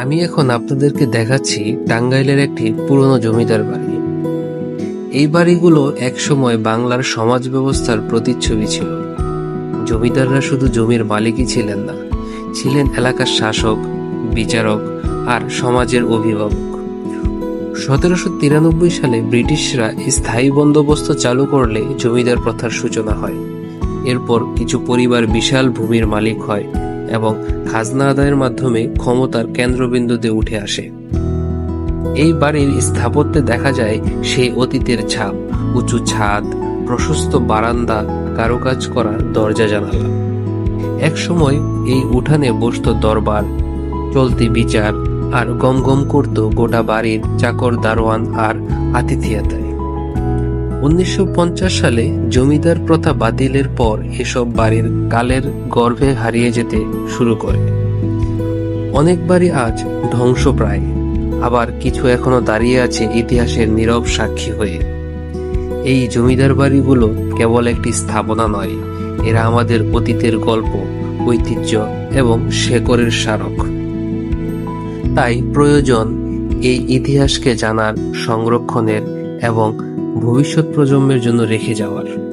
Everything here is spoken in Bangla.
আমি এখন আপনাদেরকে দেখাচ্ছি টাঙ্গাইলের একটি পুরনো জমিদার বাড়ি। এই বাড়িগুলো একসময় বাংলার সমাজ ব্যবস্থার প্রতিচ্ছবি ছিল। জমিদাররা শুধু জমির মালিকই ছিলেন না, ছিলেন এলাকার শাসক, বিচারক আর সমাজের অভিভাবক। সতেরোশো তিরানব্বই সালে ব্রিটিশরা স্থায়ী বন্দোবস্ত চালু করলে জমিদার প্রথার সূচনা হয়। এরপর কিছু পরিবার বিশাল ভূমির মালিক হয় এবং খাজনা আদায়ের মাধ্যমে ক্ষমতার কেন্দ্রবিন্দুতে উঠে আসে। এই বাড়ির স্থাপত্যে দেখা যায় সেই অতীতের ছাপ, উঁচু ছাদ, প্রশস্ত বারান্দা, কারুকাজ করা দরজা জানালা। একসময় এই উঠানে বসত দরবার, চলতি বিচার আর গম গম করত গোটা বাড়ির চাকর, দারোয়ান আর আতিথিয়াতায় উনিশশো পঞ্চাশ সালে জমিদার প্রথা বাতিলের পর এসব বাড়ির কালের গর্ভে হারিয়ে যেতে শুরু করে। অনেক বাড়ি আজ ধ্বংসপ্রায়, আবার কিছু এখনও দাঁড়িয়ে আছে ইতিহাসের নীরব সাক্ষী হয়ে। এই জমিদার বাড়িগুলো কেবল একটি স্থাপনা নয়, এরা আমাদের অতীতের গল্প, ঐতিহ্য এবং শেকরের স্মারক। তাই প্রয়োজন এই ইতিহাসকে জানার সংরক্ষণের এবং ভবিষ্যৎ প্রজন্মের জন্য রেখে যাওয়ার।